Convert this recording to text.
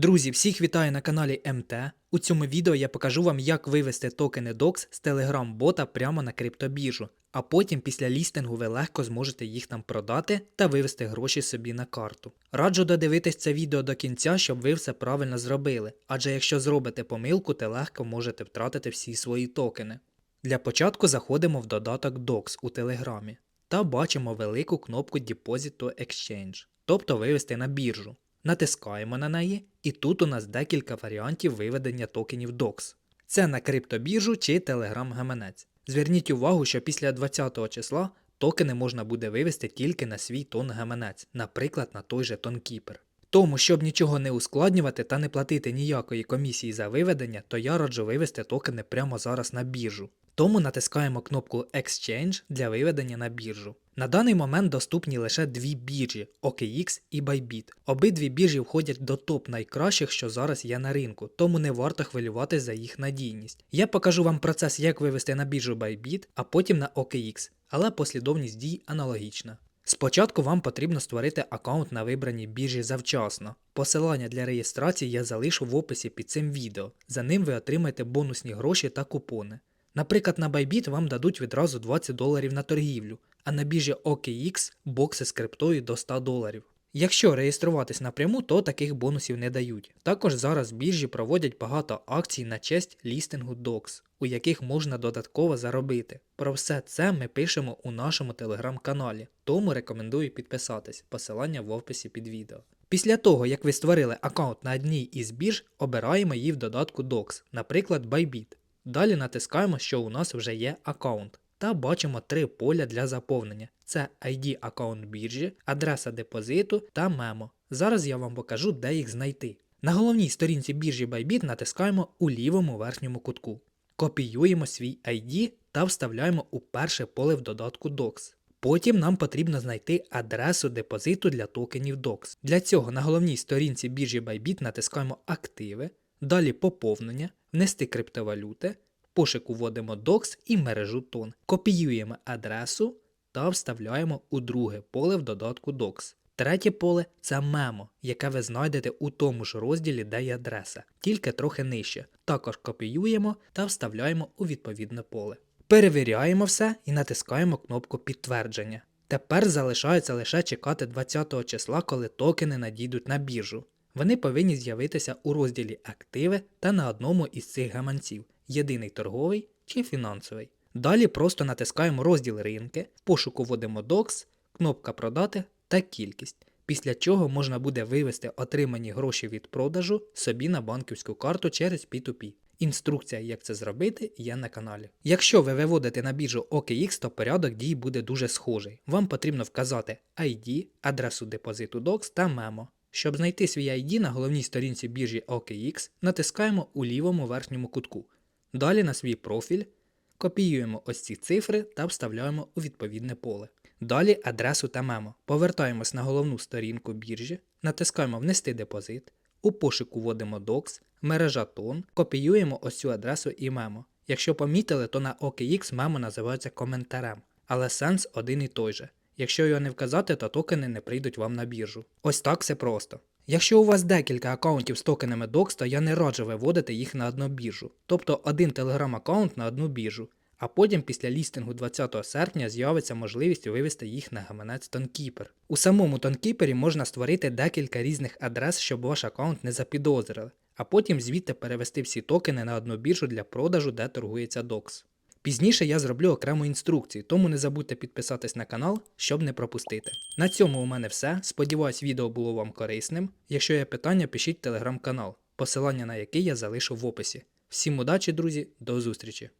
Друзі, всіх вітаю на каналі МТ. У цьому відео я покажу вам, як вивести токени DOX з Telegram бота прямо на криптобіржу, а потім після лістингу ви легко зможете їх там продати та вивести гроші собі на карту. Раджу додивитись це відео до кінця, щоб ви все правильно зробили, адже якщо зробите помилку, то легко можете втратити всі свої токени. Для початку заходимо в додаток DOX у Телеграмі та бачимо велику кнопку Deposit to Exchange, тобто вивести на біржу. Натискаємо на неї, і тут у нас декілька варіантів виведення токенів DOX. Це на криптобіржу чи Telegram гаманець. Зверніть увагу, що після 20 числа токени можна буде вивести тільки на свій тон гаманець, наприклад, на той же TonKeeper. Тому, щоб нічого не ускладнювати та не платити ніякої комісії за виведення, то я раджу вивести токени прямо зараз на біржу. Тому натискаємо кнопку Exchange для виведення на біржу. На даний момент доступні лише дві біржі OKX і Bybit. Обидві біржі входять до топ найкращих, що зараз є на ринку, тому не варто хвилюватися за їх надійність. Я покажу вам процес, як вивести на біржу Bybit, а потім на OKX, але послідовність дій аналогічна. Спочатку вам потрібно створити аккаунт на вибраній біржі завчасно. Посилання для реєстрації я залишу в описі під цим відео. За ним ви отримаєте бонусні гроші та купони. Наприклад, на Bybit вам дадуть відразу 20 доларів на торгівлю, а на біржі OKX бокси з криптою до 100 доларів. Якщо реєструватись напряму, то таких бонусів не дають. Також зараз біржі проводять багато акцій на честь лістингу DOX, у яких можна додатково заробити. Про все це ми пишемо у нашому телеграм-каналі, тому рекомендую підписатись, посилання в описі під відео. Після того, як ви створили аккаунт на одній із бірж, обираємо її в додатку DOX, наприклад, Bybit. Далі натискаємо, що у нас вже є аккаунт. Та бачимо три поля для заповнення: це ID аккаунт біржі, адреса депозиту та мемо. Зараз я вам покажу, де їх знайти. На головній сторінці біржі Bybit натискаємо у лівому верхньому кутку. Копіюємо свій ID та вставляємо у перше поле в додатку DOX. Потім нам потрібно знайти адресу депозиту для токенів DOX. Для цього на головній сторінці біржі Bybit натискаємо Активи, далі поповнення, внести криптовалюти, в пошук вводимо DOX і мережу тон. Копіюємо адресу та вставляємо у друге поле в додатку DOX. Третє поле це мемо, яке ви знайдете у тому ж розділі, де є адреса, тільки трохи нижче. Також копіюємо та вставляємо у відповідне поле. Перевіряємо все і натискаємо кнопку підтвердження. Тепер залишається лише чекати 20 числа, коли токени надійдуть на біржу. Вони повинні з'явитися у розділі Активи та на одному із цих гаманців єдиний торговий чи фінансовий. Далі просто натискаємо розділ ринки, в пошуку вводимо DOX, кнопка продати та кількість, після чого можна буде вивести отримані гроші від продажу собі на банківську карту через P2P. Інструкція, як це зробити, є на каналі. Якщо ви виводите на біржу OKX, то порядок дій буде дуже схожий. Вам потрібно вказати ID, адресу депозиту DOX та мемо. Щоб знайти свій ID на головній сторінці біржі OKX, натискаємо у лівому верхньому кутку. Далі на свій профіль копіюємо ось ці цифри та вставляємо у відповідне поле. Далі адресу та мемо. Повертаємось на головну сторінку біржі, натискаємо Внести депозит, у пошуку вводимо DOX, мережа тон, копіюємо ось цю адресу і мемо. Якщо помітили, то на OKX мемо називається коментарем, але сенс один і той же. Якщо його не вказати, то токени не прийдуть вам на біржу. Ось так все просто. Якщо у вас декілька аккаунтів з токенами DOX, то я не раджу виводити їх на одну біржу, тобто один телеграм аккаунт на одну біржу, а потім після лістингу 20 серпня з'явиться можливість вивести їх на гаманець TonKeeper. У самому TonKeeper можна створити декілька різних адрес, щоб ваш аккаунт не запідозрили, а потім звідти перевести всі токени на одну біржу для продажу, де торгується DOX. Пізніше я зроблю окрему інструкцію, тому не забудьте підписатись на канал, щоб не пропустити. На цьому у мене все. Сподіваюсь, відео було вам корисним. Якщо є питання, пишіть телеграм-канал, посилання на який я залишу в описі. Всім удачі, друзі, до зустрічі!